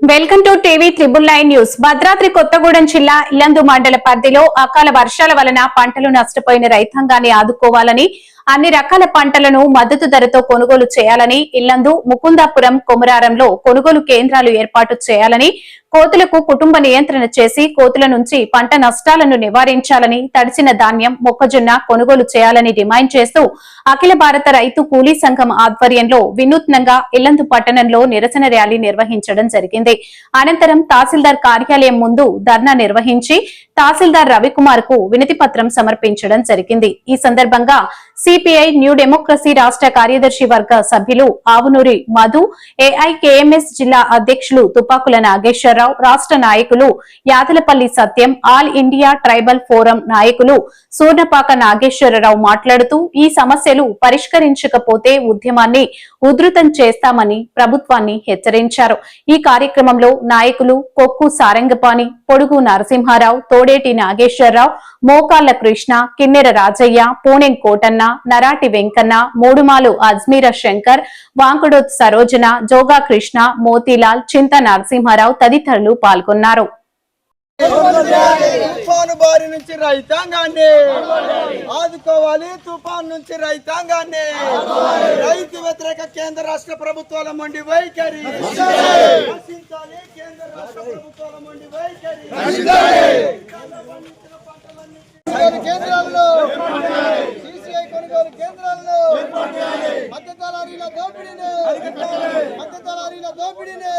Welcome to TV triple nine news. Bhadradri Kothagudem జిల్లా ఇల్లందు మండల పరిధిలో అకాల వర్షాల వలన పంటలు నష్టపోయిన రైతాంగాన్ని ఆదుకోవాలని అన్ని రకాల పంటలను మద్దతు ధరతో కొనుగోలు చేయాలని ఇల్లందు ముకుందాపురం కొమరారంలో కొనుగోలు కేంద్రాలు ఏర్పాటు చేయాలని కోతులకు కుటుంబ నియంత్రణ చేసి కోతుల నుంచి పంట నష్టాలను నివారించాలని తడిసిన ధాన్యం మొక్కజొన్న కొనుగోలు చేయాలని డిమాండ్ చేస్తూ అఖిల భారత రైతు కూలీ సంఘం ఆధ్వర్యంలో వినూత్నంగా ఇల్లందు పట్టణంలో నిరసన ర్యాలీ నిర్వహించడం జరిగింది. అనంతరం తహసీల్దార్ కార్యాలయం ముందు ధర్నా నిర్వహించి తహసీల్దార్ రవికుమార్కు వినతి పత్రం సమర్పించడం జరిగింది. ఈ సందర్భంగా సిపిఐ న్యూ డెమోక్రసీ రాష్ట్ర కార్యదర్శి వర్గ సభ్యులు ఆవునూరి మధు ఏఐకేఎంఎస్ జిల్లా అధ్యక్షులు తుపాకుల నాగేశ్వర్ నాగేశ్వరరావు రాష్ట్ర నాయకులు Yadalapalli Satyam all India tribal forum నాయకులు సూర్ణపాక నాగేశ్వరరావు మాట్లాడుతూ ఈ సమస్యలు పరిష్కరించకపోతే ఉద్యమాన్ని ఉధృతం చేస్తామని ప్రభుత్వాన్ని హెచ్చరించారు. ఈ కార్యక్రమంలో నాయకులు కొక్కు సారంగపాణి పొడుగు నరసింహారావు తోడేటి నాగేశ్వరరావు మోకాళ్ళ కృష్ణ కిన్నెర రాజయ్య పూణెం కోటన్న నరాటి వెంకన్న మూడుమాలు అజ్మీర శంకర్ వాంకుడోత్ సరోజన జోగా కృష్ణ మోతీలాల్ చింత నరసింహారావు తదితరులు పాల్గొన్నారు. తుఫాను బారి నుంచి రైతాంగాన్ని ఆదుకోవాలి. తుఫాన్ నుంచి రైతాంగాన్ని రైతు వ్యతిరేక కేంద్ర రాష్ట్ర ప్రభుత్వాల మొండి వైఖరి. కేంద్ర రాష్ట్ర ప్రభుత్వాల మొండి వైఖరి. కేంద్రాల్లో సిసిఐ కేంద్రాలను కేంద్రాల్లో దోపిడీని మద్దతు దళారీల దోపిడీని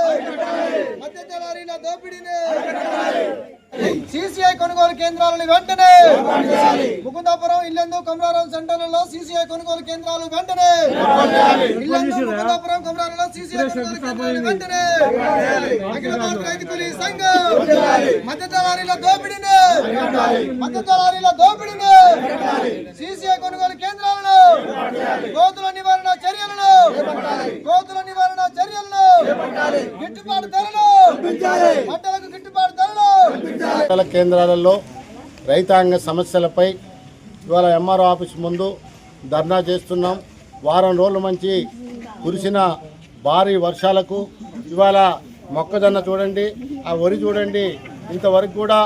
మద్దతు దళారీల దోపిడీని. సిసిఐ కొనుగోలు కేంద్రాలను వెంటనే ముకుందాపురం ఇల్లెందు కమరారం సెంటర్లలో సిసిఐ కొనుగోలు కేంద్రాలు వెంటనే. ఇల్లెందు ముకుందాపురం కమరారంలో సిసిఐ కొనుగోలు కేంద్రాలు వెంటనే. అఖిల భారత రైతు కూలీ సంఘం మద్దతు దళారీల దోపిడీని. మద్దతు దళారీల దోపిడీని. సిసిఐ కొనుగోలు కేంద్రాలను. కోతుల నివారణ చర్యలను. కోతుల నివారణ చర్యలను. గిట్టుబాటు ధరలు. ధరలు మండల కేంద్రాలలో రైతాంగ సమస్యలపై ఇవాళ ఎంఆర్ఓ ఆఫీస్ ముందు ధర్నా చేస్తున్నాం. వారం రోజుల మంచి కురిసిన భారీ వర్షాలకు ఇవాళ మొక్కజొన్న చూడండి ఆ వరి చూడండి. ఇంతవరకు కూడా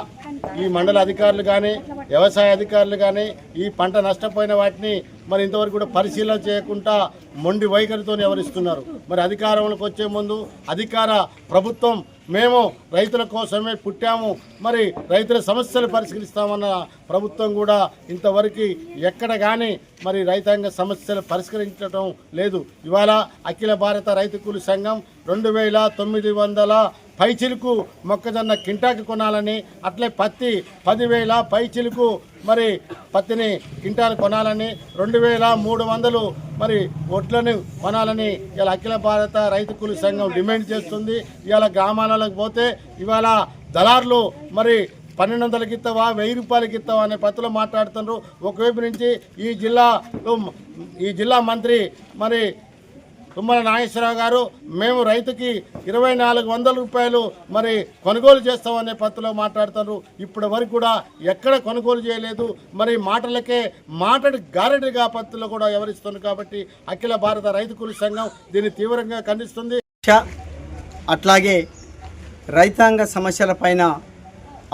ఈ మండల అధికారులు కానీ వ్యవసాయ అధికారులు కానీ ఈ పంట నష్టపోయిన వాటిని మరి ఇంతవరకు కూడా పరిశీలన చేయకుండా మొండి వైఖరితో వ్యవహరిస్తున్నారు మరి అధికారంలోకి వచ్చే ముందు అధికార ప్రభుత్వం మేము రైతుల కోసమే పుట్టాము. మరి రైతుల సమస్యలు పరిష్కరిస్తామన్న ప్రభుత్వం కూడా ఇంతవరకు ఎక్కడ కానీ మరి రైతాంగ సమస్యలు పరిష్కరించడం లేదు. ఇవాళ అఖిల భారత రైతు కూలి సంఘం రెండు వేల తొమ్మిది వందల పైచిలుకు మొక్కజొన్న కింటాకి కొనాలని అట్లే పత్తి పదివేల పైచిలుకు మరి పత్తిని కింటాలు కొనాలని రెండు వేల మూడు వందలు మరి ఒట్లను కొనాలని ఇలా అఖిల భారత రైతు కూలి సంఘం డిమాండ్ చేస్తుంది. ఇవాళ గ్రామాలకు పోతే ఇవాళ దళారులు మరి పన్నెండు వందలకి ఇస్తావా వెయ్యి రూపాయలకి ఇస్తావా అనే పత్తులు మాట్లాడుతున్నారు ఒకవైపు నుంచి ఈ జిల్లాలో ఈ జిల్లా మంత్రి మరి తుమ్మల నాగేశ్వరరావు గారు మేము రైతుకి ఇరవై నాలుగు వందల రూపాయలు మరి కొనుగోలు చేస్తామనే పత్తులో మాట్లాడతారు ఇప్పటి వరకు కూడా ఎక్కడ కొనుగోలు చేయలేదు. మరి మాటలకే మాటడి గారెడిగా పత్తులు కూడా వ్యవహరిస్తుంది కాబట్టి అఖిల భారత రైతు కూలి సంఘం దీన్ని తీవ్రంగా ఖండిస్తుంది. అట్లాగే రైతాంగ సమస్యలపైన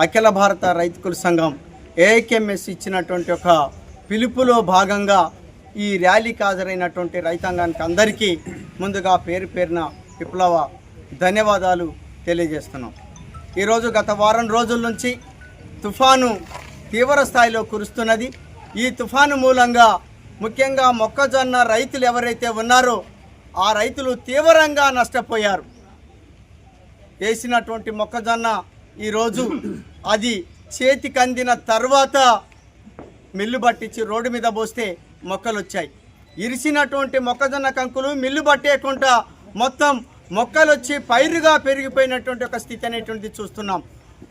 అఖిల భారత రైతుకుల సంఘం ఏఐకెంఎస్ ఇచ్చినటువంటి ఒక పిలుపులో భాగంగా ఈ ర్యాలీకి హాజరైనటువంటి రైతాంగానికి అందరికీ ముందుగా పేరు పేరున విప్లవ ధన్యవాదాలు తెలియజేస్తున్నాం. ఈరోజు గత వారం రోజుల నుంచి తుఫాను తీవ్ర స్థాయిలో కురుస్తున్నది. ఈ తుఫాను మూలంగా ముఖ్యంగా మొక్కజొన్న రైతులు ఎవరైతే ఉన్నారో ఆ రైతులు తీవ్రంగా నష్టపోయారు. వేసినటువంటి మొక్కజొన్న ఈరోజు అది చేతికి అందిన తర్వాత మిల్లు పట్టించి రోడ్డు మీద పోస్తే మొక్కలు వచ్చాయి ఇరిసినటువంటి మొక్కజొన్న కంకులు మిల్లు పట్టేయకుండా మొత్తం మొక్కలు వచ్చి పైరుగా పెరిగిపోయినటువంటి ఒక స్థితి అనేటువంటిది చూస్తున్నాం.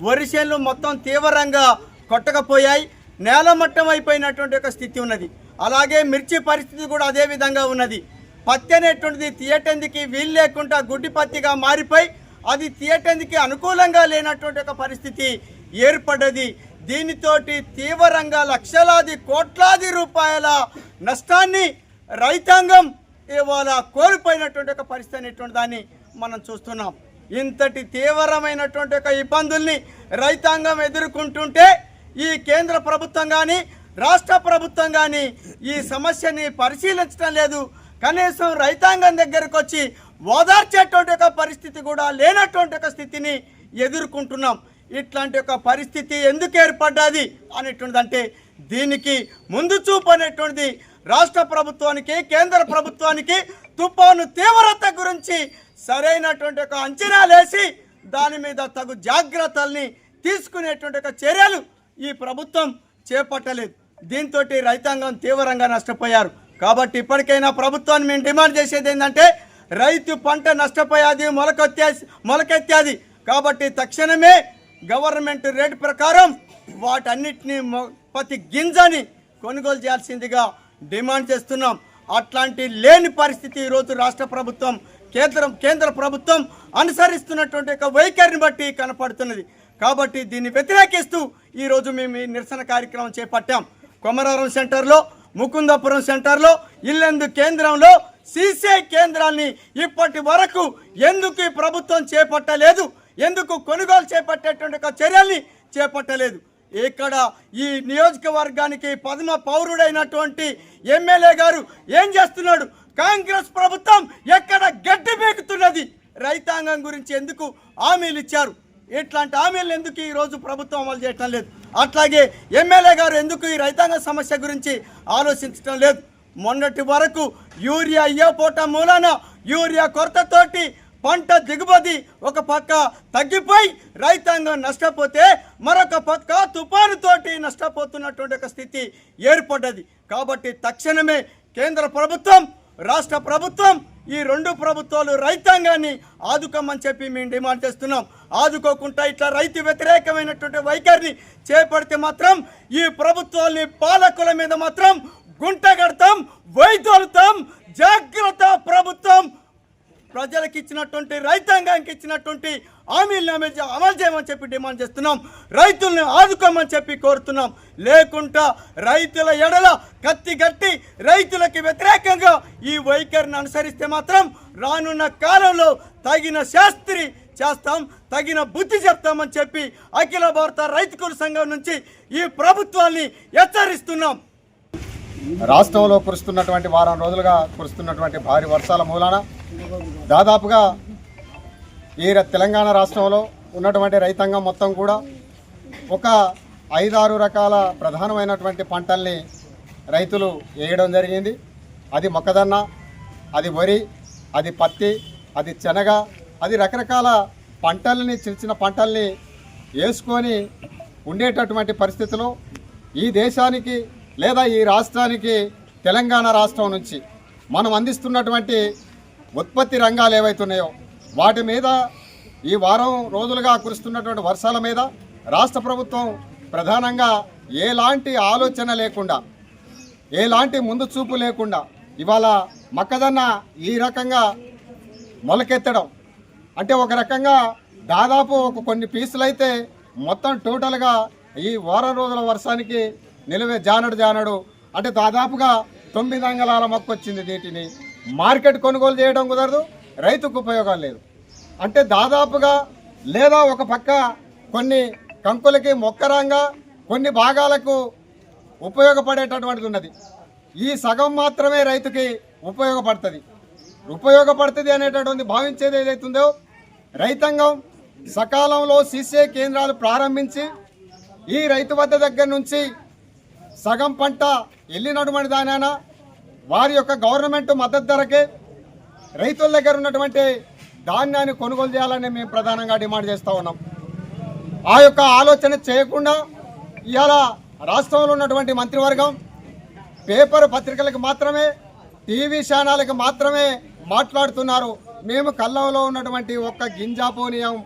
వరిసేళ్ళు మొత్తం తీవ్రంగా కొట్టకపోయాయి. నేలమట్టం అయిపోయినటువంటి ఒక స్థితి ఉన్నది. అలాగే మిర్చి పరిస్థితి కూడా అదే విధంగా ఉన్నది. పత్తి అనేటువంటిది తీయటందుకు వీలు లేకుండా గుడ్డి పత్తిగా మారిపోయి అది తీయటందుకు అనుకూలంగా లేనటువంటి ఒక పరిస్థితి ఏర్పడ్డది. దీనితోటి తీవ్రంగా లక్షలాది కోట్లాది రూపాయల నష్టాన్ని రైతాంగం ఇవాళ కోల్పోయినటువంటి ఒక పరిస్థితి అనేటువంటి దాన్ని మనం చూస్తున్నాం. ఇంతటి తీవ్రమైనటువంటి ఒక ఇబ్బందుల్ని రైతాంగం ఎదుర్కొంటుంటే ఈ కేంద్ర ప్రభుత్వం కానీ రాష్ట్ర ప్రభుత్వం కానీ ఈ సమస్యని పరిశీలించడం లేదు. కనీసం రైతాంగం దగ్గరకు వచ్చి ఓదార్చేటువంటి ఒక పరిస్థితి కూడా లేనటువంటి ఒక స్థితిని ఎదుర్కొంటున్నాం. ఇట్లాంటి ఒక పరిస్థితి ఎందుకు ఏర్పడ్డది అనేటువంటిదంటే దీనికి ముందు చూపు అనేటువంటిది రాష్ట్ర ప్రభుత్వానికి కేంద్ర ప్రభుత్వానికి తుఫాను తీవ్రత గురించి సరైనటువంటి ఒక అంచనాలేసి దాని మీద తగు జాగ్రత్తల్ని తీసుకునేటువంటి ఒక చర్యలు ఈ ప్రభుత్వం చేపట్టలేదు. దీంతో రైతాంగం తీవ్రంగా నష్టపోయారు. కాబట్టి ఇప్పటికైనా ప్రభుత్వాన్ని మేము డిమాండ్ చేసేది ఏంటంటే రైతు పంట నష్టపోయాది మొలకెత్తే మొలకెత్తాది. కాబట్టి తక్షణమే గవర్నమెంట్ రేటు ప్రకారం వాటన్నిటిని ప్రతి గింజని కొనుగోలు చేయాల్సిందిగా డిమాండ్ చేస్తున్నాం. అట్లాంటి లేని పరిస్థితి ఈరోజు రాష్ట్ర ప్రభుత్వం కేంద్రం కేంద్ర ప్రభుత్వం అనుసరిస్తున్నటువంటి ఒక వైఖరిని బట్టి కనపడుతున్నది. కాబట్టి దీన్ని వ్యతిరేకిస్తూ ఈరోజు మేము ఈ నిరసన కార్యక్రమం చేపట్టాం. కొమరారం సెంటర్లో ముకుందపురం సెంటర్లో ఇల్లెందు కేంద్రంలో సీసీఐ కేంద్రాన్ని ఇప్పటి వరకు ఎందుకు ఈ ప్రభుత్వం చేపట్టలేదు? ఎందుకు కొనుగోలు చేపట్టేటువంటి ఒక చర్యల్ని చేపట్టలేదు? ఇక్కడ ఈ నియోజకవర్గానికి పద్మ పౌరుడైనటువంటి ఎమ్మెల్యే గారు ఏం చేస్తున్నాడు? కాంగ్రెస్ ప్రభుత్వం ఎక్కడ గడ్డి పీకుతున్నది రైతాంగం గురించి ఎందుకు హామీలు ఇచ్చారు? ఇట్లాంటి హామీలు ఎందుకు ఈరోజు ప్రభుత్వం అమలు చేయటం లేదు? అట్లాగే ఎమ్మెల్యే గారు ఎందుకు ఈ రైతాంగ సమస్య గురించి ఆలోచించడం లేదు? మొన్నటి వరకు యూరియా ఇయ్యపోవటం మూలాన యూరియా కొరతతోటి పంట దిగుబడి ఒక పక్క తగ్గిపోయి రైతాంగం నష్టపోతే మరొక పక్క తుఫానుతోటి నష్టపోతున్నటువంటి ఒక స్థితి ఏర్పడ్డది. కాబట్టి తక్షణమే కేంద్ర ప్రభుత్వం రాష్ట్ర ప్రభుత్వం ఈ రెండు ప్రభుత్వాలు రైతాంగాన్ని ఆదుకోమని చెప్పి మేము డిమాండ్ చేస్తున్నాం. ఆదుకోకుండా ఇట్లా రైతు వ్యతిరేకమైనటువంటి వైఖరిని చేపడితే మాత్రం ఈ ప్రభుత్వాల్ని పాలకుల మీద మాత్రం గుంట కడతాం వైదొలుతాం జాగ్రత్త ప్రభుత్వం ప్రజలకు ఇచ్చినటువంటి రైతాంగానికి ఇచ్చినటువంటి హామీలను అమలు చేయమని చెప్పి డిమాండ్ చేస్తున్నాం. రైతుల్ని ఆదుకోమని చెప్పి కోరుతున్నాం. లేకుంటా రైతుల ఎడల కత్తి గట్టి రైతులకి వ్యతిరేకంగా ఈ వైఖరిని అనుసరిస్తే మాత్రం రానున్న కాలంలో తగిన శాస్త్రి చేస్తాం తగిన బుద్ధి చెప్తామని చెప్పి అఖిల భారత రైతుకుల సంఘం నుంచి ఈ ప్రభుత్వాన్ని హెచ్చరిస్తున్నాం. రాష్ట్రంలో కురుస్తున్నటువంటి వారం రోజులుగా కురుస్తున్నటువంటి భారీ వర్షాల మూలాన దాదాపుగా ఈ తెలంగాణ రాష్ట్రంలో ఉన్నటువంటి రైతాంగం మొత్తం కూడా ఒక ఐదారు రకాల ప్రధానమైనటువంటి పంటల్ని రైతులు వేయడం జరిగింది. అది మొక్కజొన్న అది వరి అది పత్తి అది శనగ అది రకరకాల పంటల్ని చిన్న చిన్న పంటల్ని వేసుకొని ఉండేటటువంటి పరిస్థితిలో ఈ దేశానికి లేదా ఈ రాష్ట్రానికి తెలంగాణ రాష్ట్రం నుంచి మనం అందిస్తున్నటువంటి ఉత్పత్తి రంగాలు ఏవైతున్నాయో వాటి మీద ఈ వారం రోజులుగా కురుస్తున్నటువంటి వర్షాల మీద రాష్ట్ర ప్రభుత్వం ప్రధానంగా ఎలాంటి ఆలోచన లేకుండా ఎలాంటి ముందు చూపు లేకుండా ఇవాళ మొక్కజొన్న ఈ రకంగా మొలకెత్తడం. అంటే ఒక రకంగా దాదాపు ఒక కొన్ని పీసులు అయితే మొత్తం టోటల్గా ఈ వారం రోజుల వర్షానికి నిలువే జానడు జానడు. అంటే దాదాపుగా తొమ్మిది అంగళాల మొక్క వచ్చింది వీటిని మార్కెట్ కొనుగోలు చేయడం కుదరదు రైతుకు ఉపయోగం లేదు. అంటే దాదాపుగా లేదా ఒక పక్క కొన్ని కంకులకి మొక్కరంగా కొన్ని భాగాలకు ఉపయోగపడేటటువంటిది ఉన్నది. ఈ సగం మాత్రమే రైతుకి ఉపయోగపడుతుంది. ఉపయోగపడుతుంది అనేటటువంటి భావించేది ఏదైతుందో రైతాంగం సకాలంలో సీసే కేంద్రాలు ప్రారంభించి ఈ రైతు వద్ద దగ్గర నుంచి సగం పంట వెళ్ళినటువంటి దానైనా వారి యొక్క గవర్నమెంట్ మద్దతు ధరకే రైతుల దగ్గర ఉన్నటువంటి ధాన్యాన్ని కొనుగోలు చేయాలని మేము ప్రధానంగా డిమాండ్ చేస్తూ ఉన్నాం. ఆ యొక్క ఆలోచన చేయకుండా ఇవాళ రాష్ట్రంలో ఉన్నటువంటి మంత్రివర్గం పేపర్ పత్రికలకు మాత్రమే టీవీ ఛానళ్ళకి మాత్రమే మాట్లాడుతున్నారు. మేము కల్లంలో ఉన్నటువంటి ఒక్క గింజాపోనీయం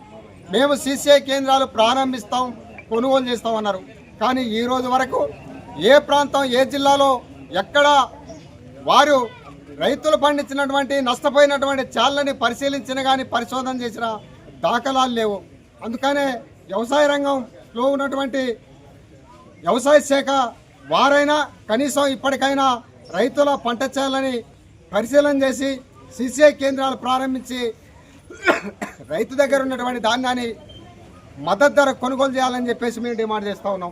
మేము సీసీఐ కేంద్రాలు ప్రారంభిస్తాం కొనుగోలు చేస్తామన్నారు. కానీ ఈ రోజు వరకు ఏ ప్రాంతం ఏ జిల్లాలో ఎక్కడ వారు రైతులు పండించినటువంటి నష్టపోయినటువంటి చాళ్ళని పరిశీలించిన కానీ పరిశోధన చేసిన దాఖలాలు లేవు. అందుకనే వ్యవసాయ రంగంలో ఉన్నటువంటి వ్యవసాయ శాఖ వారైనా కనీసం ఇప్పటికైనా రైతుల పంట చేయాలని పరిశీలన చేసి సిసిఐ కేంద్రాలు ప్రారంభించి రైతు దగ్గర ఉన్నటువంటి ధాన్యాన్ని మద్దతు ధర కొనుగోలు చేయాలని చెప్పేసి మేము డిమాండ్ చేస్తూ ఉన్నాం.